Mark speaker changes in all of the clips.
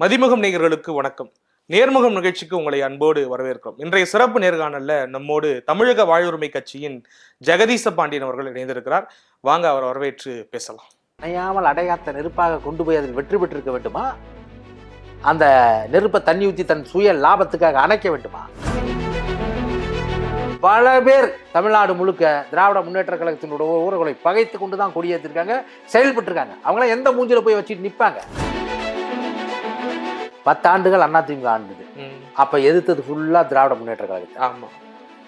Speaker 1: மதிமுகம் நேயர்களுக்கு வணக்கம். நேர்முகம் நிகழ்ச்சிக்கு உங்களை அன்போடு வரவேற்கிறோம். இன்றைய சிறப்பு நேர்காணல்ல நம்மோடு தமிழக வாழ்வுரிமை கட்சியின் ஜெகதீச பாண்டியன் அவர்கள் இணைந்திருக்கிறார். வாங்க அவர் வரவேற்று பேசலாம்.
Speaker 2: அணையாமல் அடையாத்த நெருப்பாக கொண்டு போய் அதில் வெற்றி பெற்றிருக்க வேண்டுமா? அந்த நெருப்பை தண்ணி ஊற்றி தன் சுய லாபத்துக்காக அணைக்க வேண்டுமா? பல பேர் தமிழ்நாடு முழுக்க திராவிட முன்னேற்ற கழகத்தினுடைய ஊர்களை பகைத்து கொண்டு தான் கொடியேற்றிருக்காங்க செயல்பட்டுருக்காங்க. அவங்களாம் எந்த மூஞ்சில போய் வச்சுட்டு நிற்பாங்க பத்தாண்டுகள் அதிமுக ஆண்டுது. அப்ப எதிர்த்தது ஃபுல்லா திராவிட முன்னேற்ற கழகத்தை.
Speaker 1: ஆமா.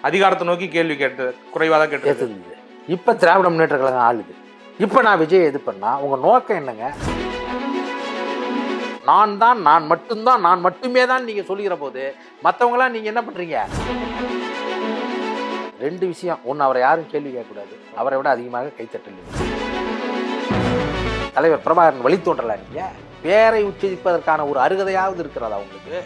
Speaker 1: அதிகாரத்தை நோக்கி கேள்வி கேட்டு குறைவா தான் கேட்டு
Speaker 2: எதிர்த்தது இப்ப திராவிட முன்னேற்ற கழகம் ஆளுது. இப்ப நான் விஜய் எதிர்ப்பேன்னா உங்க நோக்கம் என்னங்க? நான் தான் நான் மட்டும்தான் நான் மட்டுமே தான் நீங்க சொல்லுகிற போது மற்றவங்களாம் நீங்க என்ன பண்றீங்க? ரெண்டு விஷயம். ஒன்று அவரை யாரும் கேள்வி கேட்கக்கூடாது. அவரை விட அதிகமாக கைத்தட்டல் தலைவர் பிரபாகரன் வழித்தோன்றலா நீங்க? பேரை உச்சரிப்பதற்கான ஒரு அருகதையாவது இருக்கிறதா உங்களுக்கு?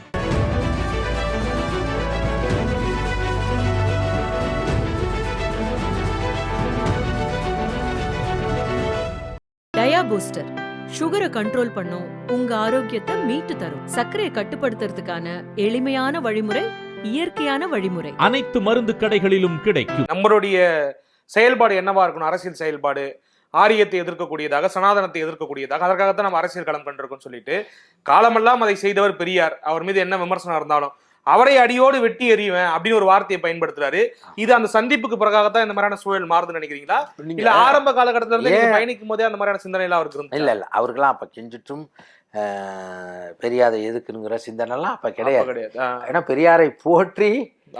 Speaker 3: டயா பூஸ்டர். சுகரை கண்ட்ரோல் பண்ணும் உங்க ஆரோக்கியத்தை மீட்டு தரும். சர்க்கரையை கட்டுப்படுத்துறதுக்கான எளிமையான வழிமுறை இயற்கையான வழிமுறை.
Speaker 4: அனைத்து மருந்து கடைகளிலும் கிடைக்கும்.
Speaker 1: நம்மளுடைய செயல்பாடு என்னவா இருக்கணும்? அரசியல் செயல்பாடு. ஆரியத்தை எதிர்க்கக்கூடியதாக சனாதனத்தை எதிர்க்கக்கூடியதாக அதற்காகத்தான் நம்ம அரசியல் களம் கண்டிருக்கோம் சொல்லிட்டு காலமெல்லாம் அதை செய்தவர் பெரியார். அவர் மீது என்ன விமர்சனம் இருந்தாலும் அவரை அடியோடு வெட்டி எறிவேன் அப்படின்னு ஒரு வார்த்தையை பயன்படுத்துறாரு. இது அந்த சந்திப்புக்கு பிறகாகத்தான் இந்த மாதிரியான சூழல் மாறுதுன்னு நினைக்கிறீங்களா? இல்ல ஆரம்ப காலகட்டத்துல இருந்து? பயணிக்கும் போதே அந்த மாதிரியான சிந்தனை எல்லாம் அவருக்கு?
Speaker 2: இல்ல இல்ல. அவருக்கெல்லாம் அப்ப கெஞ்சிட்டும் ஆஹ், பெரியாரை எதுக்குங்கிற சிந்தனைலாம் அப்ப
Speaker 1: அப்ப
Speaker 2: கிடையாது. ஏன்னா பெரியாரை போற்றி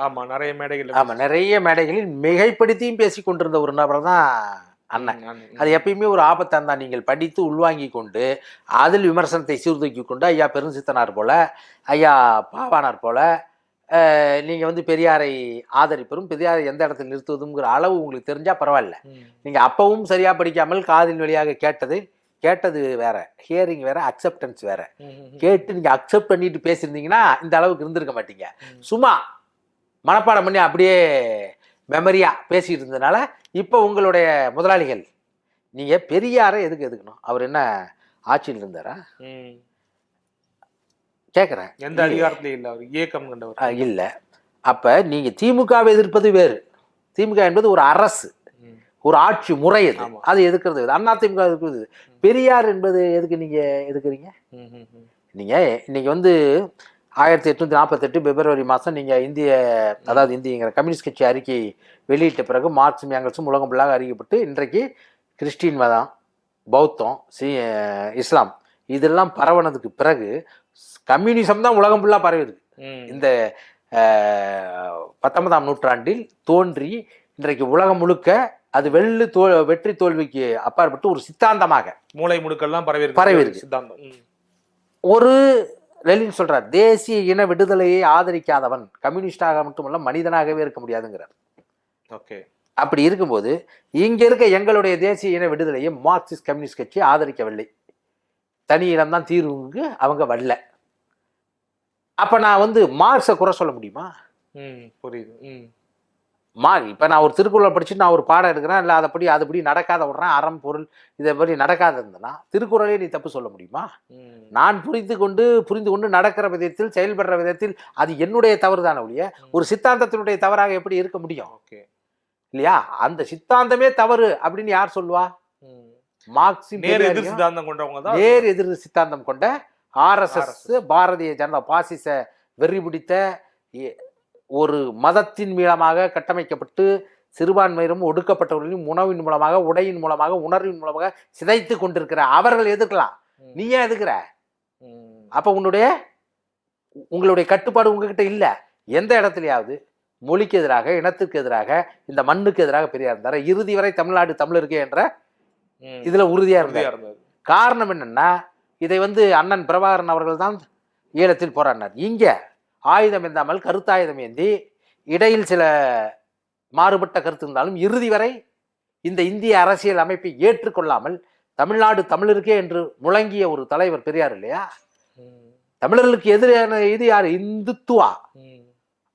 Speaker 1: ஆமா நிறைய மேடைகள்
Speaker 2: ஆமா நிறைய மேடைகளில் மிகைப்படுத்தியும் பேசி கொண்டிருந்த ஒரு நபர் தான் அண்ணன். அது எப்பயுமே ஒரு ஆபத்தான் தான். நீங்கள் படித்து உள்வாங்கி கொண்டு அதில் விமர்சனத்தை சீர்தூக்கி கொண்டு ஐயா பெருஞ்சித்தனார் போல ஐயா பாவானார் போல ஆஹ், நீங்க வந்து பெரியாரை ஆதரிப்பதும் பெரியாரை எந்த இடத்துல நிறுத்துவதுங்கிற அளவு உங்களுக்கு தெரிஞ்சா பரவாயில்ல. நீங்க அப்பவும் சரியா படிக்காமல் காதின் வழியாக கேட்டது கேட்டது வேற ஹியரிங் வேற அக்செப்டன்ஸ் வேற. கேட்டு நீங்க அக்செப்ட் பண்ணிட்டு பேசியிருந்தீங்கன்னா இந்த அளவுக்கு இருந்திருக்க மாட்டீங்க. சும்மா மனப்பாடம் பண்ணி அப்படியே மெமரியா பேசிட்டு இருந்ததுனால இப்போ உங்களுடைய முதலாளிகள் நீங்க பெரியாரை எதுக்கு எதுக்கணும்? அவர் என்ன ஆட்சியில் இருந்தாரா. கேட்குறேன்
Speaker 1: எந்த அதிகாரத்திலயும் இல்ல அவர் இயக்கம் கண்டவர்.
Speaker 2: இல்லை. அப்ப நீங்க திமுகவை எதிர்ப்பது வேறு. திமுக என்பது ஒரு அரசு. ஒரு ஆட்சி முறை அது. அது எதுக்குறது. அண்ணா திமுக எதிர்க்கிறது பெரியார் என்பது எதுக்கு நீங்க எதுக்குறீங்க
Speaker 1: ம், ம், ம்.
Speaker 2: நீங்க இன்னைக்கு வந்து ஆயிரத்தி எட்நூத்தி நாற்பத்தெட்டு பிப்ரவரி மாதம் நீங்க இந்திய அதாவது இந்தியங்கிற கம்யூனிஸ்ட் கட்சி அறிக்கை வெளியிட்ட பிறகு மார்க்சும் ஏங்கல்ஸும் உலகம் ஃபுல்லாக அறிக்கப்பட்டு இன்றைக்கு கிறிஸ்டின் மதம் பௌத்தம் சி இஸ்லாம் இதெல்லாம் பரவனதுக்கு பிறகு கம்யூனிசம் தான் உலகம் ஃபுல்லாக பரவிது. இந்த பத்தொன்பதாம் நூற்றாண்டில் தோன்றி இன்றைக்கு உலகம் முழுக்க அது வெள்ளு தோ வெற்றி தோல்விக்கு அப்பாற்பட்டு ஒரு சித்தாந்தமாக
Speaker 1: மூளை முடுக்கெல்லாம் பரவி
Speaker 2: பரவி இருக்கு.
Speaker 1: சித்தாந்தம்.
Speaker 2: ஒரு லெலின் சொல்றார் தேசிய இன விடுதலையை ஆதரிக்காதவன் கம்யூனிஸ்டாக மட்டுமல்ல மனிதனாகவே இருக்க முடியாதுங்கிறார்.
Speaker 1: ஓகே.
Speaker 2: அப்படி இருக்கும்போது இங்க இருக்க எங்களுடைய தேசிய இன விடுதலையை மார்க்சிஸ்ட் கம்யூனிஸ்ட் கட்சி ஆதரிக்கவில்லை. தனி இடம்தான் தீர்வுக்கு அவங்க வரல. அப்ப நான் வந்து மார்க்ஸை குறை சொல்ல முடியுமா?
Speaker 1: ம் புரியுது. ம்.
Speaker 2: மா இப்போ நான் ஒரு திருக்குறளை படிச்சுட்டு நான் ஒரு பாடம் எடுக்கிறேன். இல்லை அதைப்படி அதுபடி நடக்காத விட்றேன். அறம் பொருள் இதை படி நடக்காத இருந்தேன்னா திருக்குறளே நீ தப்பு சொல்ல முடியுமா. நான் புரிந்து கொண்டு புரிந்து கொண்டு நடக்கிற விதத்தில் செயல்படுற விதத்தில் அது என்னுடைய தவறு தானே ஒழிய ஒரு சித்தாந்தத்தினுடைய தவறாக எப்படி இருக்க முடியும்?
Speaker 1: ஓகே.
Speaker 2: இல்லையா? அந்த சித்தாந்தமே தவறு அப்படின்னு யார் சொல்லுவா?
Speaker 1: ம்.
Speaker 2: மார்க்சிம்
Speaker 1: நேர் எதிர் சித்தாந்தம் கொண்டவங்க தான்
Speaker 2: நேர் எதிர் சித்தாந்தம் கொண்ட ஆர்எஸ்எஸ் பாரதிய ஜனதா பாசிச வெறி பிடித்த ஒரு மதத்தின் மூலமாக கட்டமைக்கப்பட்டு சிறுபான்மையினரும் ஒடுக்கப்பட்டவர்களையும் உணவின் மூலமாக உடையின் மூலமாக உணர்வின் மூலமாக சிதைத்து கொண்டிருக்கிற அவர்கள் எதிர்க்கலாம்.
Speaker 1: ம்.
Speaker 2: நீ ஏன் எதுக்குற. அப்ப உன்னுடைய உங்களுடைய கட்டுப்பாடு உங்ககிட்ட இல்ல. எந்த இடத்துலயாவது மொழிக்கு எதிராக இனத்துக்கு எதிராக இந்த மண்ணுக்கு எதிராக பெரியார் இருந்தார். இறுதி வரை தமிழ்நாடு தமிழருக்கு என்ற. இதுல உறுதியா இருந்தார்.
Speaker 1: உறுதியா இருந்தது
Speaker 2: காரணம் என்னன்னா இதை வந்து அண்ணன் பிரபாகரன் அவர்கள் தான் ஈழத்தில் போராடினார். இங்க ஆயுதம் எந்தாமல் கருத்தாயுதம் ஏந்தி இடையில் சில மாறுபட்ட கருத்து இருந்தாலும் இறுதி வரை இந்த இந்திய அரசியல் அமைப்பை ஏற்றுக்கொள்ளாமல் தமிழ்நாடு தமிழருக்கே என்று முழங்கிய ஒரு தலைவர் பெரியார் இல்லையா? தமிழர்களுக்கு எதிரான இது யார்? இந்துத்துவா.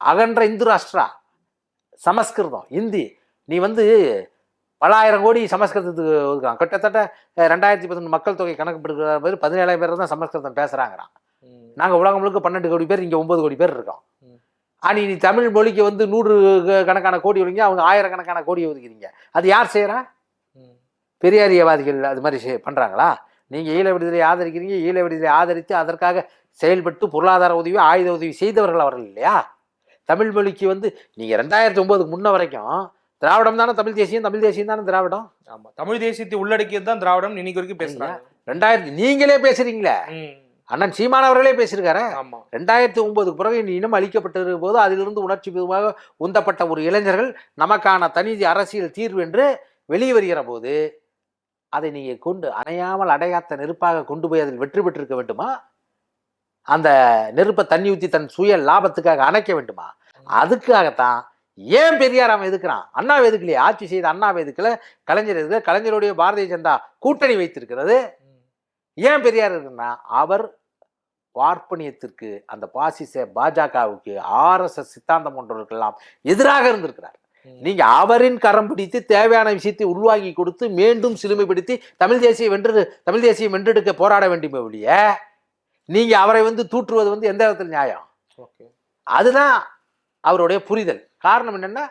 Speaker 2: அகன்ற இந்து ராஷ்டிரா. சமஸ்கிருதம் இந்தி. நீ வந்து பலாயிரம் கோடி சமஸ்கிருதத்துக்கு ஒதுக்குறான். கிட்டத்தட்ட ரெண்டாயிரத்தி பதினொன்று மக்கள் தொகை கணக்கு போது பதினேழாயிரம் பேர் தான் சமஸ்கிருதம் பேசுகிறாங்கிறான் நாங்கள் உலகம் முழுக்க பன்னெண்டு கோடி பேர் இங்கே ஒன்பது கோடி பேர் இருக்கோம். ஆனால் நீ தமிழ் மொழிக்கு வந்து நூறு கணக்கான கோடி ஒதுங்க அவங்க ஆயிரக்கணக்கான கோடி ஒதுக்கிறீங்க. அது யார் செய்கிறா. பெரியாரியவாதிகள் அது மாதிரி செய் பண்ணுறாங்களா நீங்கள் ஈழ விடுதலை ஆதரிக்கிறீங்க ஈழ விடுதலை ஆதரித்து அதற்காக செயல்பட்டு பொருளாதார உதவி ஆயுத உதவி செய்தவர்கள் அவர்கள் இல்லையா? தமிழ் மொழிக்கு வந்து நீங்கள் ரெண்டாயிரத்தி ஒம்போதுக்கு முன்ன வரைக்கும் திராவிடம் தானே தமிழ் தேசியம் தமிழ் தேசியம் தானே திராவிடம்?
Speaker 1: ஆமா. தமிழ் தேசியத்தை உள்ளடக்கியது தான் திராவிடம் இன்னைக்கு வரைக்கும் பேசுறாங்க.
Speaker 2: ரெண்டாயிரத்தி நீங்களே பேசுறீங்களே.
Speaker 1: ம்.
Speaker 2: அண்ணன் சீமான் அவர்களே பேசியிருக்காரு.
Speaker 1: ஆமா.
Speaker 2: ரெண்டாயிரத்தி ஒன்பதுக்கு பிறகு இனம் அளிக்கப்பட்டிருக்கும் போது அதிலிருந்து உணர்ச்சி பூர்வமாக உந்தப்பட்ட ஒரு இளைஞர்கள் நமக்கான தனி அரசியல் தீர்வு என்று வெளியே வருகிற போது அதை நீங்கள் கொண்டு அணையாமல் அடையாத்த நெருப்பாக கொண்டு போய் அதில் வெற்றி பெற்றிருக்க வேண்டுமா? அந்த நெருப்பை தண்ணி ஊற்றி தன் சுய லாபத்துக்காக அணைக்க வேண்டுமா? அதுக்காகத்தான் ஏன் பெரியார் அவன் எதுக்குறான்? அண்ணாவை எதுக்கலையே? ஆட்சி செய்த அண்ணாவை எதுக்கல? கலைஞர் எதுக்கல? கலைஞருடைய பாரதிய ஜனதா கூட்டணி வைத்திருக்கிறது. ஏன் பெரியார் இருக்குன்னா அவர் பார்ப்பனியத்திற்கு அந்த பாசிச பாஜகவுக்கு ஆர்எஸ்எஸ் சித்தாந்தம் போன்றவர்களுக்கெல்லாம் எதிராக இருந்திருக்கிறார்.
Speaker 1: ம்.
Speaker 2: நீங்க அவரின் கரம் பிடித்து தேவையான விஷயத்தை உள்வாங்கி கொடுத்து மீண்டும் சிலுமைப்படுத்தி தமிழ் தேசிய வென்று தமிழ் தேசியம் வென்றெடுக்க போராட வேண்டுமே ஒழிய நீங்க அவரை வந்து தூற்றுவது வந்து எந்த விதத்தில் நியாயம்?
Speaker 1: ஓகே.
Speaker 2: அதுதான் அவருடைய புரிதல். காரணம் என்னன்னா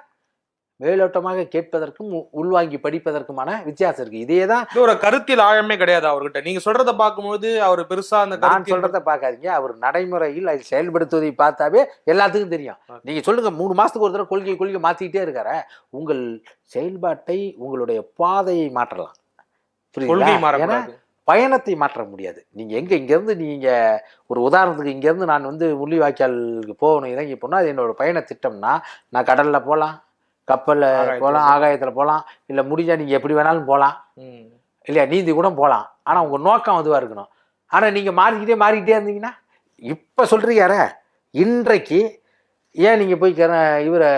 Speaker 2: மேலோட்டமாக கேட்பதற்கும் உள்வாங்கி படிப்பதற்குமான வித்தியாசம் இருக்கு. இதே தான்
Speaker 1: ஒரு கருத்தியல் ஆழமே கிடையாது அவர்கிட்ட. நீங்க சொல்றத பார்க்கும்போது அவர் பெருசா அந்த
Speaker 2: நான் சொல்றத பார்க்காதீங்க. அவர் நடைமுறையில் அதை செயல்படுத்துவதை பார்த்தாவே எல்லாத்துக்கும் தெரியும். நீங்க சொல்லுங்க மூணு மாசத்துக்கு ஒரு தடவை கொள்கை கொள்கை மாத்திக்கிட்டே இருக்காரு. உங்கள் செயல்பாட்டை உங்களுடைய பாதையை மாற்றலாம். புரியுதுங்களா? பயணத்தை மாற்ற முடியாது. நீங்க எங்க இங்க இருந்து நீங்க ஒரு உதாரணத்துக்கு இங்க இருந்து நான் வந்து முள்ளிவாய்க்காலுக்கு போகணும் இறங்கி போனா அது என்னோட பயண திட்டம்னா நான் கடல்ல போகலாம். கப்பல்ல போகலாம் ஆகாயத்துல போகலாம் இல்ல முடிஞ்சா நீங்க எப்படி வேணாலும் போகலாம். இல்லையா நீந்தி கூட போகலாம் ஆனால் உங்கள் நோக்கம் அதுவாக இருக்கணும். ஆனால் நீங்கள் மாறிக்கிட்டே மாறிக்கிட்டே இருந்தீங்கன்னா இப்போ சொல்கிறீயார இன்றைக்கு ஏன் நீங்கள் போய் கர இவரை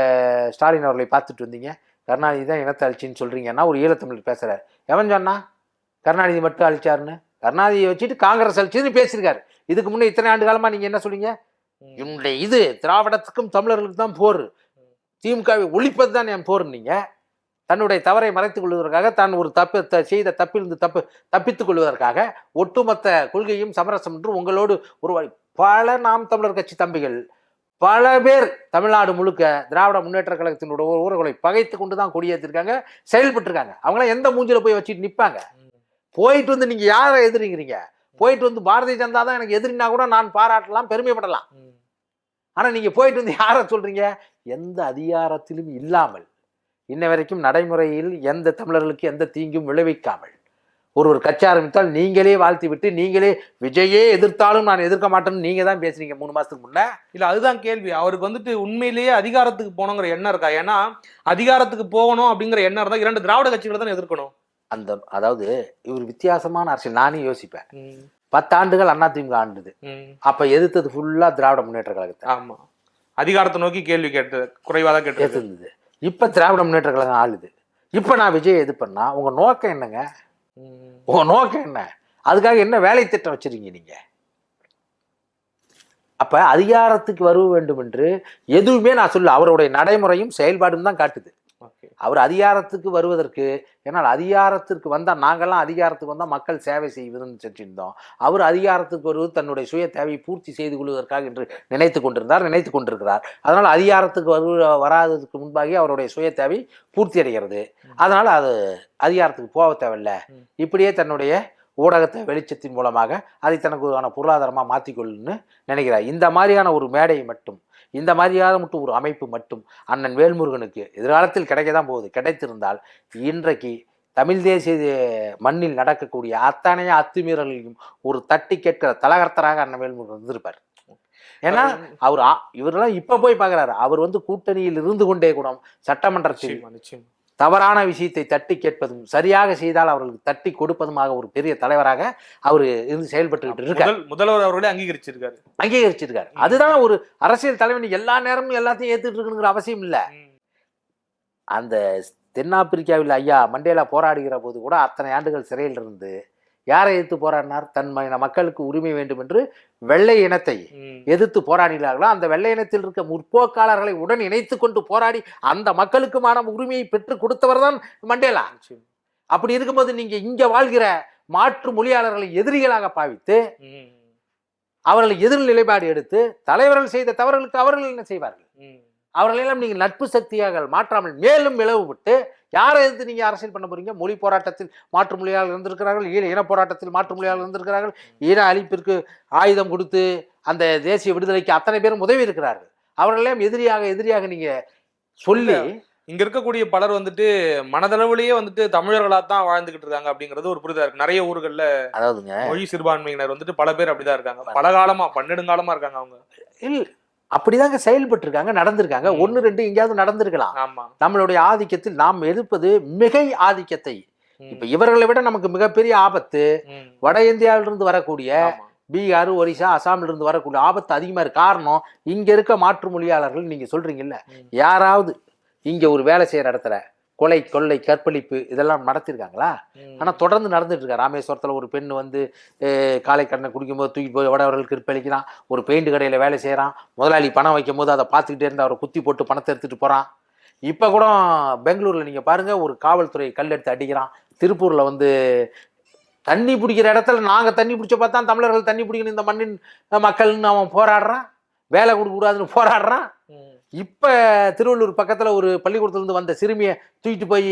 Speaker 2: ஸ்டாலின் அவர்களை பார்த்துட்டு வந்தீங்க? கருணாநிதி தான் இனத்தை அழிச்சின்னு சொல்கிறீங்கன்னா ஒரு ஈழத்தமிழ் பேசுகிறார் எவன் சொன்னா? கருணாநிதி மட்டும் அழிச்சாருன்னு? கருணாநிதியை வச்சுட்டு காங்கிரஸ் அழிச்சுன்னு பேசியிருக்காரு. இதுக்கு முன்னே இத்தனை ஆண்டு காலமாக நீங்கள் என்ன சொல்றீங்க. என்னுடைய இது திராவிடத்துக்கும் தமிழர்களுக்கு தான் போர். திமுகவை ஒழிப்பது தான் என் போர் நீங்கள் தன்னுடைய தவறை மறைத்துக் கொள்வதற்காக தான் ஒரு தப்பு த- செய்த தப்பிலிருந்து தப்பு தப்பித்துக் கொள்வதற்காக ஒட்டுமொத்த கொள்கையும் சமரசம் என்று உங்களோடு ஒரு பல நாம் தமிழர் கட்சி தம்பிகள் பல பேர் தமிழ்நாடு முழுக்க திராவிட முன்னேற்ற கழகத்தினுடைய ஊர்களை பகைத்து கொண்டு தான் கொடியேற்றிருக்காங்க செயல்பட்டுருக்காங்க. அவங்களாம் எந்த மூஞ்சில போய் வச்சுட்டு நிற்பாங்க போயிட்டு வந்து நீங்க யாரை எதிரிங்கிறீங்க போயிட்டு வந்து பாரதிய ஜனதா தான் எனக்கு எதிரினா கூட நான் பாராட்டலாம் பெருமைப்படலாம்.
Speaker 1: ம்.
Speaker 2: ஆனா நீங்க போயிட்டு வந்து யாரை சொல்றீங்க? எந்த அதிகாரத்திலும் இல்லாமல். இன்ன வரைக்கும் நடைமுறையில் எந்த தமிழர்களுக்கு எந்த தீங்கும் விளைவிக்காமல். ஒரு ஒரு கட்சி ஆரம்பித்தால் நீங்களே வாழ்த்தி விட்டு நீங்களே விஜயே எதிர்த்தாலும் நான் எதிர்க்க மாட்டேன்னு நீங்க தான் பேசுறீங்க மூணு மாசத்துக்கு முன்ன?
Speaker 1: இல்ல அதுதான் கேள்வி. அவருக்கு வந்துட்டு உண்மையிலேயே அதிகாரத்துக்கு போகணுங்கிற எண்ணம் இருக்கா? ஏன்னா அதிகாரத்துக்கு போகணும் அப்படிங்கிற எண்ணம் இருந்தா இரண்டு திராவிட கட்சிகளை தான் எதிர்க்கணும்.
Speaker 2: அந்த அதாவது இவர் வித்தியாசமான அரசியல். நானே யோசிப்பேன். பத்தாண்டுகள் அதிமுக ஆண்டுது. அப்ப எதிர்த்தது ஃபுல்லா திராவிட முன்னேற்ற கழகத்தை.
Speaker 1: ஆமா. அதிகாரத்தை நோக்கி கேள்வி கேட்டு குறைவா தான் கேட்டு
Speaker 2: எதிர்த்தது இப்ப திராவிட முன்னேற்ற கழகம் ஆளுது. இப்ப நான் விஜய் எது பண்ணா உங்க நோக்கம் என்னங்க? உங்க நோக்கம் என்ன? அதுக்காக என்ன வேலை திட்டம் வச்சிருக்கீங்க நீங்க? அப்ப அதிகாரத்துக்கு வர வேண்டும் என்று எதுவுமே நான் சொல்ல அவருடைய நடைமுறையும் செயல்பாடும் தான் காட்டுது. அவர் அதிகாரத்துக்கு வருவதற்கு ஏன்னால் அதிகாரத்திற்கு வந்தால் நாங்கள்லாம் அதிகாரத்துக்கு வந்தால் மக்கள் சேவை செய்வதுன்னு செஞ்சிருந்தோம் அவர் அதிகாரத்துக்கு வருவது தன்னுடைய சுய தேவையை பூர்த்தி செய்து கொள்வதற்காக என்று நினைத்து கொண்டிருந்தார் நினைத்து கொண்டிருக்கிறார். அதனால் அதிகாரத்துக்கு வரு வராததுக்கு முன்பாகவே அவருடைய சுய தேவை பூர்த்தி அடைகிறது. அதனால் அது அதிகாரத்துக்கு போக தேவையில்ல. இப்படியே தன்னுடைய ஊடகத்தை வெளிச்சத்தின் மூலமாக அதை தனக்குமான பொருளாதாரமாக மாற்றிக்கொள்ளுன்னு நினைக்கிறார். இந்த மாதிரியான ஒரு மேடையை மட்டும் இந்த மாதிரியான மட்டும் ஒரு அமைப்பு மட்டும் அண்ணன் வேல்முருகனுக்கு எதிர்காலத்தில் கிடைக்க தான் போகுது. கிடைத்திருந்தால் இன்றைக்கு தமிழ் தேசிய மண்ணில் நடக்கக்கூடிய அத்தனை அத்துமீறல்களையும் ஒரு தட்டி கேட்கிற தலகர்த்தராக அண்ணன் வேல்முருகன் இருந்திருப்பார். ஏன்னா அவர் இவரெல்லாம் இப்ப போய் பார்க்கறாரு. அவர் வந்து கூட்டணியில் இருந்து கொண்டே கூட சட்டமன்றத்தில் தவறான விஷயத்தை தட்டி கேட்பதும் சரியாக செய்தால் அவர்களுக்கு தட்டி கொடுப்பதுமாக ஒரு பெரிய தலைவராக அவர் இருந்து செயல்பட்டு இருக்கார்.
Speaker 1: முதல் முதல்வர் அவர்களே அங்கீகரிச்சிருக்காரு.
Speaker 2: அங்கீகரிச்சிருக்காரு. அதுதான் ஒரு அரசியல் தலைவன் எல்லா நேரமும் எல்லாத்தையும் ஏத்துட்டு இருக்கணுங்கிற அவசியம் இல்ல. அந்த தென்னாப்பிரிக்காவில் ஐயா மண்டேலா போராடுகிற போது கூட அத்தனை ஆண்டுகள் சிறையில் இருந்து யாரை எதிர்த்து போராடினார் தன் மக்களுக்கு உரிமை வேண்டும் என்று வெள்ளை இனத்தை. எதிர்த்து போராடினார்களோ அந்த வெள்ளை இனத்தில் இருக்க முற்போக்காளர்களை உடன் இணைத்து கொண்டு போராடி அந்த மக்களுக்குமான உரிமையை பெற்று கொடுத்தவர் தான் மண்டேலா. அப்படி இருக்கும்போது நீங்க இங்க வாழ்கிற மாற்று மொழியாளர்களை எதிரிகளாக பாவித்து. அவர்கள் எதிர் நிலைப்பாடு எடுத்து தலைவர்கள் செய்த தவறுகளுக்கு அவர்கள் என்ன செய்வார்கள். அவர்களெல்லாம் நீங்கள் நட்பு சக்தியாக மாற்றாமல் மேலும் பிளவுபட்டு யாரை எதிர்த்து நீங்க அரசியல் பண்ண போறீங்க? மொழி போராட்டத்தில் மாற்று மொழியாளர் இருந்திருக்கிறார்கள். ஈழ இன போராட்டத்தில் மாற்று மொழியாளர் இருந்திருக்கிறார்கள். ஈழ அழிப்பிற்கு ஆயுதம் கொடுத்து அந்த தேசிய விடுதலைக்கு அத்தனை பேரும் உதவி இருக்கிறார்கள். அவர்களெல்லாம் எதிரியாக எதிரியாக நீங்க சொல்லி
Speaker 1: இங்க இருக்கக்கூடிய பலர் வந்துட்டு மனதளவுலயே வந்துட்டு தமிழர்களா தான் வாழ்ந்துகிட்டு இருக்காங்க அப்படிங்கிறது ஒரு புரிதா இருக்கு. நிறைய ஊர்கள்ல
Speaker 2: அதாவதுங்க.
Speaker 1: மொழி சிறுபான்மையினர் வந்துட்டு பல பேர் அப்படிதான் இருக்காங்க. பல காலமா பன்னெடுங்காலமா இருக்காங்க அவங்க.
Speaker 2: அப்படிதாங்க செயல்பட்டு இருக்காங்க நடந்திருக்காங்க
Speaker 1: ம்.
Speaker 2: ஒன்னு ரெண்டு எங்கேயாவது நடந்திருக்கலாம் நம்மளுடைய ஆதிக்கத்தில் நாம் எதிர்ப்பது மிகை ஆதிக்கத்தை. இப்ப இவர்களை விட நமக்கு மிகப்பெரிய ஆபத்து. வட இந்தியாவிலிருந்து வரக்கூடிய. பீகார் ஒரிசா அசாம்ல இருந்து வரக்கூடிய ஆபத்து அதிகமா இருக்கு காரணம் இங்க இருக்க மாற்று மொழியாளர்கள் நீங்க சொல்றீங்கல்ல. யாராவது இங்க ஒரு வேலை செய்யற இடத்துல கொலை கொள்ளை கற்பழிப்பு இதெல்லாம் நடத்திருக்காங்களா?
Speaker 1: ம்.
Speaker 2: ஆனா தொடர்ந்து நடந்துட்டு இருக்கா ராமேஸ்வரத்துல ஒரு பெண் வந்து காலை கடனை குடிக்கும்போது தூக்கி போய் வடவர்களுக்கு கற்பழிக்கிறான் ஒரு பெயிண்ட் கடையில வேலை செய்யறான் முதலாளி பணம் வைக்கும் போது அதை பார்த்துக்கிட்டே இருந்து அவரை குத்தி போட்டு பணத்தை எடுத்துட்டு போறான். இப்ப கூட பெங்களூர்ல நீங்க பாருங்க ஒரு காவல்துறை கல் எடுத்து அடிக்கிறான். திருப்பூர்ல வந்து தண்ணி பிடிக்கிற இடத்துல நாங்க தண்ணி பிடிச்ச பார்த்தா தமிழர்கள் தண்ணி பிடிக்கணும். இந்த மண்ணின் மக்கள்னு அவன் போராடுறான். வேலை கொடுக்கக்கூடாதுன்னு போராடுறான். இப்ப திருவள்ளூர் பக்கத்துல ஒரு பள்ளிக்கூடத்துல இருந்து வந்த சிறுமியை தூக்கிட்டு போய்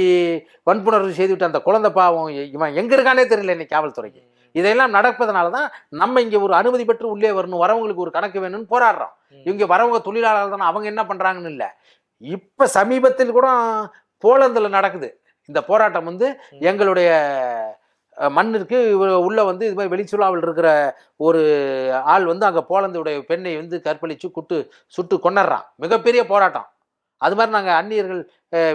Speaker 2: வன்புணர்வு செய்து விட்டு அந்த குழந்தை பாவம் இவன் எங்க இருக்கானே தெரியல இன்னைக்கு காவல்துறைக்கு. இதெல்லாம் நடப்பதனால தான் நம்ம இங்க ஒரு அனுமதி பெற்று உள்ளே வரணும் வரவங்களுக்கு ஒரு கணக்கு வேணும்னு போராடுறோம்.
Speaker 1: ம்.
Speaker 2: இவங்க வரவங்க தொழிலாளர்கள் தானே அவங்க என்ன பண்றாங்கன்னு இல்லை. இப்ப சமீபத்தில் கூட போலந்துல நடக்குது. இந்த போராட்டம் வந்து எங்களுடைய மண்ணிற்கு உள்ள வந்து இது மாதிரி வெளிச்சுலாவில் இருக்கிற ஒரு ஆள் வந்து அங்க போலந்துடைய பெண்ணை வந்து கற்பழிச்சு குட்டு சுட்டு கொண்டுறான் மிகப்பெரிய போராட்டம். அது மாதிரி நாங்க அந்நியர்கள்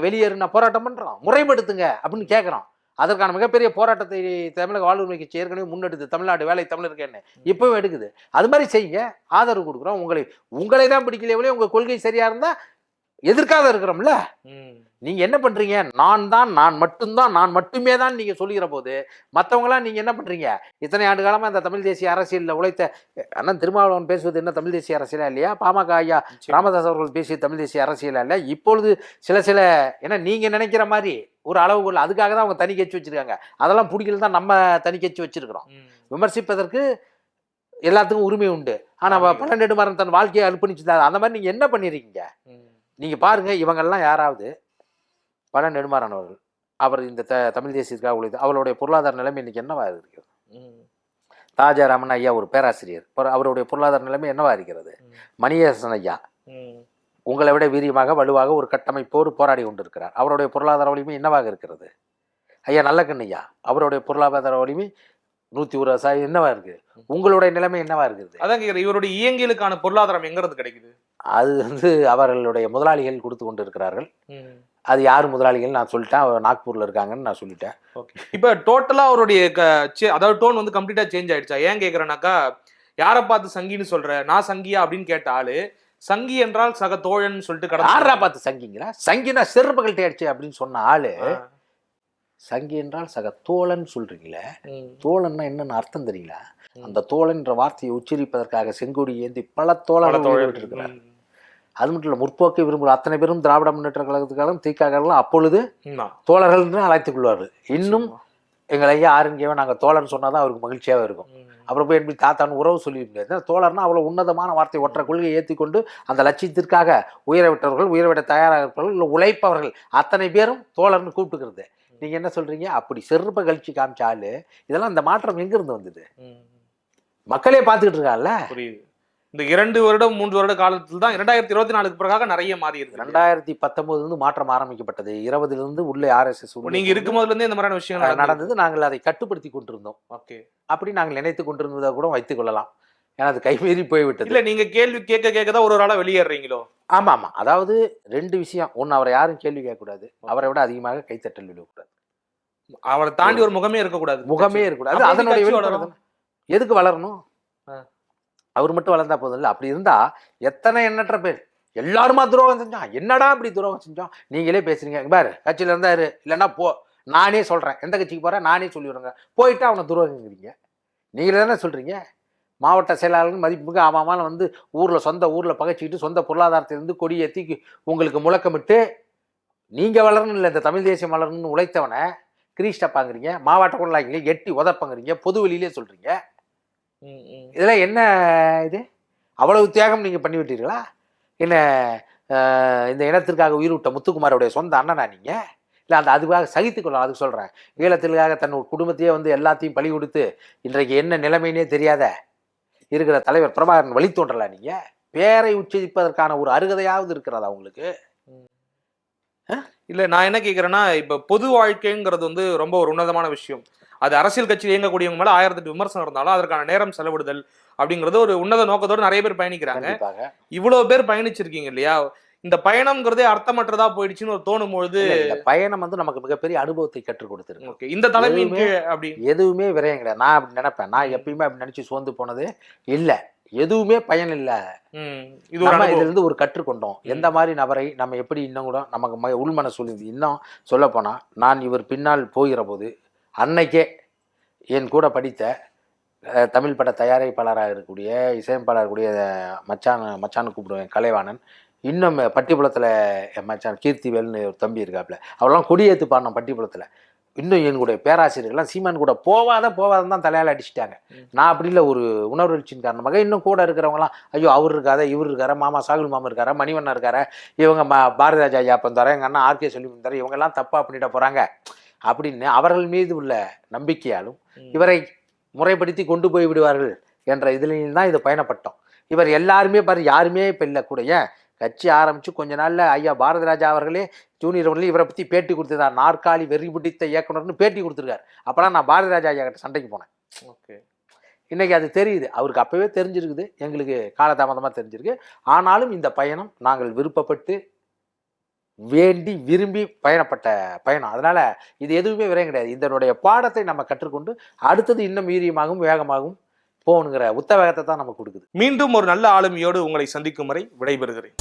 Speaker 2: வெளியேறின போராட்டம் பண்றோம். முறைப்படுத்துங்க அப்படின்னு கேட்குறோம் அதற்கான மிகப்பெரிய போராட்டத்தை தமிழக வாழ்வுரிமை கட்சி ஏற்கனவே முன்னெடுத்து தமிழ்நாடு வேலை தமிழருக்கு என்ன இப்பவும் எடுக்குது. அது மாதிரி செய்யுங்க. ஆதரவு கொடுக்குறோம். உங்களை உங்களை தான் பிடிக்கலையே உங்க கொள்கை சரியா இருந்தா எதிர்க்காத இருக்கிறோம்ல. நீங்க என்ன பண்றீங்க? நான் தான் நான் மட்டும்தான் நான் மட்டுமே தான் நீங்க சொல்லுகிற போது மற்றவங்களாம் நீங்க என்ன பண்றீங்க? இத்தனை ஆண்டு காலமா இந்த தமிழ் தேசிய அரசியலில் உழைத்த அண்ணன் திருமாவளவன் பேசுவது என்ன தமிழ் தேசிய அரசியலா இல்லையா? பாமக ஐயா. ராமதாஸ் அவர்கள் பேசிய தமிழ் தேசிய அரசியலா இல்லை? இப்பொழுது சில சில ஏன்னா நீங்க நினைக்கிற மாதிரி ஒரு அளவுகோல் அதுக்காக தான் அவங்க தனி கட்சி வச்சிருக்காங்க. அதெல்லாம் பிடிக்கல தான் நம்ம தனி கட்சி வச்சிருக்கிறோம். விமர்சிப்பதற்கு எல்லாத்துக்கும் உரிமை உண்டு. ஆனா
Speaker 1: ஆமா.
Speaker 2: பன்னெண்டு மரம் தன் வாழ்க்கையை அர்ப்பணிச்சுட்டாரு அந்த மாதிரி நீங்க என்ன பண்ணிருக்கீங்க?
Speaker 1: ம்.
Speaker 2: நீங்க பாருங்க இவங்கெல்லாம் யாராவது பண நெடுமாறன் அவர்கள். அவர் இந்த த தமிழ் தேசியத்துக்காக உழைத்து அவருடைய பொருளாதார நிலைமை இன்னைக்கு என்னவா இருக்கிறது?
Speaker 1: ம்.
Speaker 2: தாஜாராமன் ஐயா ஒரு பேராசிரியர். அவர் அவருடைய பொருளாதார நிலைமை என்னவா இருக்கிறது. மணியரசன் ஐயா. உங்களை விட வீரியமாக வலுவாக ஒரு கட்டமைப்போடு போராடி கொண்டிருக்கிறார். அவருடைய பொருளாதார வலிமை என்னவாக இருக்கிறது? ஐயா நல்லக்கண்ணு ஐயா அவருடைய பொருளாதார வலிமை நூத்தி ஒரு என்னவா இருக்கு? உங்களுடைய நிலைமை என்னவா இருக்குது
Speaker 1: அதான் கேக்குறேன் இவருடைய இயங்கியலுக்கான பொருளாதாரம் எங்க இருந்து கிடைக்குது?
Speaker 2: அது வந்து அவர்களுடைய முதலாளிகள் கொடுத்து கொண்டு இருக்கிறார்கள். அது யார் முதலாளிகள் நான் சொல்லிட்டேன் அவர் நாக்பூர்ல இருக்காங்கன்னு நான் சொல்லிட்டேன்
Speaker 1: இப்ப டோட்டலா அவருடைய அதாவது டோன் வந்து கம்ப்ளீட்டா சேஞ்ச் ஆயிடுச்சா ஏன் கேக்குறேன்னாக்கா யாரை பார்த்து சங்கின்னு சொல்ற நான் சங்கியா அப்படின்னு கேட்ட ஆளு சங்கி என்றால் சக தோழன் சொல்லிட்டு கடந்து
Speaker 2: யாரா பார்த்து சங்கிங்களா சங்கினா செருப்புகள் தேடிச்சு அப்படின்னு சொன்ன ஆளு. சங்கி என்றால் சக தோழன் சொல்றீங்களே. தோழன்னா என்னன்னு அர்த்தம் தெரியல. அந்த தோழன் என்ற வார்த்தையை உச்சரிப்பதற்காக செங்கோடி ஏந்தி பல தோழர்கள். இருக்கிறார். அது மட்டும் இல்ல முற்போக்கை விரும்புகிற அத்தனை பேரும் திராவிட முன்னேற்ற கழகத்துக்காலும் தீக்காகவும் அப்பொழுது. தோழர்கள் என்று அழைத்துக் கொள்வார்கள். இன்னும் எங்கள் ஐயா ஆரம்பிக்கவே நாங்கள் தோழர்னு சொன்னாதான் அவருக்கு மகிழ்ச்சியாக இருக்கும். அப்புறம் போய் எப்படி தாத்தான்னு உறவு சொல்லி முடியாது தோழர்னா அவ்வளோ உன்னதமான வார்த்தை ஒற்றை கொள்கையை ஏற்றிக்கொண்டு அந்த லட்சியத்திற்காக உயர விட்டவர்கள் உயரவிட தயாராக இருப்பவர்கள் இல்லை உழைப்பவர்கள் அத்தனை பேரும் தோழர்னு கூப்பிட்டுக்கிறது. நீங்க என்ன சொல்றீங்க? அப்படி செருப்ப கழிச்சு காமிச்ச ஆளு இதெல்லாம் இந்த மாற்றம் எங்க இருந்து வந்தது. மக்களே பார்த்துக்கிட்டு இருக்காங்கல்ல?
Speaker 1: புரியுது. இந்த இரண்டு வருடம் மூன்று வருட காலத்தில் தான் இரண்டாயிரத்தி இருபத்தி நாலுக்கு பிறகாக நிறைய மாறி இருக்கு.
Speaker 2: ரெண்டாயிரத்தி பத்தொன்பதுல இருந்து மாற்றம் ஆரம்பிக்கப்பட்டது. இருபதுல இருந்து உள்ளே ஆர்எஸ்எஸ்
Speaker 1: நீங்க இருக்கும் போதுல இருந்தே இந்த மாதிரியான விஷயங்கள் நடந்தது.
Speaker 2: நாங்கள் அதை கட்டுப்படுத்தி கொண்டிருந்தோம்.
Speaker 1: ஓகே.
Speaker 2: அப்படி நாங்கள் நினைத்து கொண்டிருந்ததை கூட வைத்துக் கொள்ளலாம். ஏன்னா அது கைமீறி போய்விட்டது.
Speaker 1: இல்ல நீங்க கேள்வி கேட்க கேட்க தான் ஒரு ஒரு வெளியேறீங்களோ
Speaker 2: ஆமா ஆமா அதாவது ரெண்டு விஷயம். ஒன்னு அவரை யாரும் கேள்வி கேட்கக்கூடாது. அவரை விட அதிகமாக கைத்தட்டல் விழக்கூடாது
Speaker 1: அவரை தாண்டி ஒரு முகமே இருக்கக்கூடாது.
Speaker 2: முகமே இருக்கக்கூடாது. அதனுடைய. எதுக்கு வளரணும். அவர் மட்டும் வளர்ந்தா போதும். இல்லை அப்படி இருந்தா எத்தனை எண்ணற்ற பேர்? எல்லாருமா துரோகம் செஞ்சோம் என்னடா இப்படி துரோகம் செஞ்சோம் நீங்களே பேசுறீங்க. பாரு கட்சியில இருந்தாரு. இல்லைன்னா போ நானே சொல்றேன். எந்த கட்சிக்கு போறேன்? நானே சொல்லிடுறேங்க. போயிட்டு அவனை துரோகங்கிறீங்க. நீங்களே தானே சொல்றீங்க? மாவட்ட செயலாளர்கள் மதிப்புமிகு அவன் வந்து ஊரில் சொந்த ஊரில் பகைச்சிக்கிட்டு சொந்த பொருளாதாரத்திலிருந்து கொடி ஏத்தி உங்களுக்கு முழக்கமிட்டு நீங்கள் வளரணும் இல்லை இந்த தமிழ் தேசியம் வளரணும்னு உழைத்தவனை கிரீஷ்டப்பாங்கிறீங்க மாவட்ட கொள்ளாங்களே எட்டி உதப்பங்கிறீங்க பொது வெளியிலே சொல்கிறீங்க
Speaker 1: ம், ம்.
Speaker 2: இதுல என்ன இது? அவ்வளவு தியாகம் நீங்க பண்ணி விட்டீர்களா என்ன இந்த இனத்திற்காக உயிர் விட்ட முத்துக்குமாரோடைய சொந்த அண்ணனா நீங்க? இல்ல அந்த அதுக்காக சகித்துக் கொள்ளலாம் அதுக்கு சொல்றேன். ஈழத்திற்காக தன் குடும்பத்தையே வந்து எல்லாத்தையும் பலி கொடுத்து இன்றைக்கு என்ன நிலைமைனே தெரியாத இருக்கிற தலைவர் பிரபாகரன் வழித்தோன்றலா நீங்க? பேரை உச்சரிப்பதற்கான ஒரு அருகதையாவது இருக்கிறதா உங்களுக்கு?
Speaker 1: இல்ல நான் என்ன கேக்குறேன்னா இப்ப பொது வாழ்க்கைங்கிறது வந்து ரொம்ப ஒரு உன்னதமான விஷயம். அது அரசியல் கட்சியில் இயங்கக்கூடியவங்க மேல ஆயிரத்தெட்டு விமர்சனம் இருந்தாலும் அதற்கான நேரம் செலவிடுதல் அப்படிங்கிறது ஒரு உன்னத நோக்கத்தோடு நிறைய பேர் பயணிக்கிறாங்க. இவ்வளவு பேர் பயணிச்சிருக்கீங்க இல்லையா? இந்த பயணம்ங்கிறதே அர்த்தமற்றதா போயிடுச்சுன்னு ஒரு தோணும் பொழுது
Speaker 2: இல்ல, பயணம் வந்து நமக்கு மிகப்பெரிய அனுபவத்தை கற்றுக் கொடுத்துருக்கு.
Speaker 1: ஓகே இந்த தலைமையின் கீழ் அப்படி.
Speaker 2: எதுவுமே விரயம் கிடையாது. நான் அப்படி நினைப்பேன். நான் எப்பயுமே அப்படி நினைச்சு சோர்ந்து போனது இல்ல. எதுவுமே பயன் இல்ல. நம்ம இதுல. இருந்து ஒரு கற்றுக்கொண்டோம். எந்த மாதிரி நபரை நம்ம எப்படி இன்னும் கூட நமக்கு உள்மன சொல்லுது இன்னும் சொல்ல போனா நான் இவர் பின்னால் போகிற போது அன்னைக்கே என் கூட படித்த தமிழ் பட தயாரிப்பாளராக இருக்கக்கூடிய இசையமைப்பாளர் இருக்கக்கூடிய மச்சான் மச்சான்னு கூப்பிடுவேன் கலைவாணன். இன்னும் பட்டிப்புலத்தில் என் மச்சான் கீர்த்திவேல்னு ஒரு தம்பி இருக்காப்புல அவரெல்லாம் கொடியேற்று பாடினோம் பட்டிப்புலத்தில். இன்னும் என்னுடைய பேராசிரியர்கள்லாம் சீமான் கூட போவாத போவாதன்னு தான் தலையால் அடிச்சிட்டாங்க. நான் அப்படி இல்லை ஒரு உணர்வெழுச்சின் காரணமாக இன்னும் கூட இருக்கிறவங்களாம் ஐயோ அவர் இருக்காத இவர் இருக்காரா மாமா சாகுல் மாமா இருக்காரா மணிவண்ணன் இருக்காரா இவங்க ம பாரதிராஜா ஐயா தர எங்கள் அண்ணா ஆர்கே சொல்லி தர இவங்கெல்லாம் தப்பாக பண்ணிட போகிறாங்க அப்படின்னு அவர்கள் மீது உள்ள நம்பிக்கையாலும். இவரை முறைப்படுத்தி கொண்டு போய் விடுவார்கள் என்ற இதுலையும் தான் இது பயணப்பட்டோம். இவர் எல்லாருமே பாரு யாருமே இப்போ இல்லை. கூட ஏன்? கட்சி ஆரம்பித்து கொஞ்ச நாளில் ஐயா பாரதிராஜா அவர்களே ஜூனியர் அவர்களே இவரை பற்றி பேட்டி கொடுத்துருந்தார் நாற்காலி வெறி பிடித்த இயக்குனர்னு பேட்டி கொடுத்துருக்காரு. அப்போலாம் நான் பாரதிராஜா ஐயா கிட்ட சண்டைக்கு போனேன்.
Speaker 1: ஓகே.
Speaker 2: இன்னைக்கு அது தெரியுது. அவருக்கு அப்பவே தெரிஞ்சிருக்குது. எங்களுக்கு காலதாமதமாக தெரிஞ்சிருக்கு. ஆனாலும் இந்த பயணம் நாங்கள் விருப்பப்பட்டு வேண்டி விரும்பி பயணப்பட்ட பயணம். அதனால இது எதுவுமே விரையும் கிடையாது. இதனுடைய பாடத்தை நம்ம கற்றுக்கொண்டு அடுத்தது இன்னும் வீரியமாகவும் வேகமாகவும் போகணுங்கிற உத்தவேகத்தை தான் நமக்கு கொடுக்குது.
Speaker 1: மீண்டும் ஒரு நல்ல ஆளுமையோடு உங்களை சந்திக்கும் வரை விடைபெறுகிறேன்.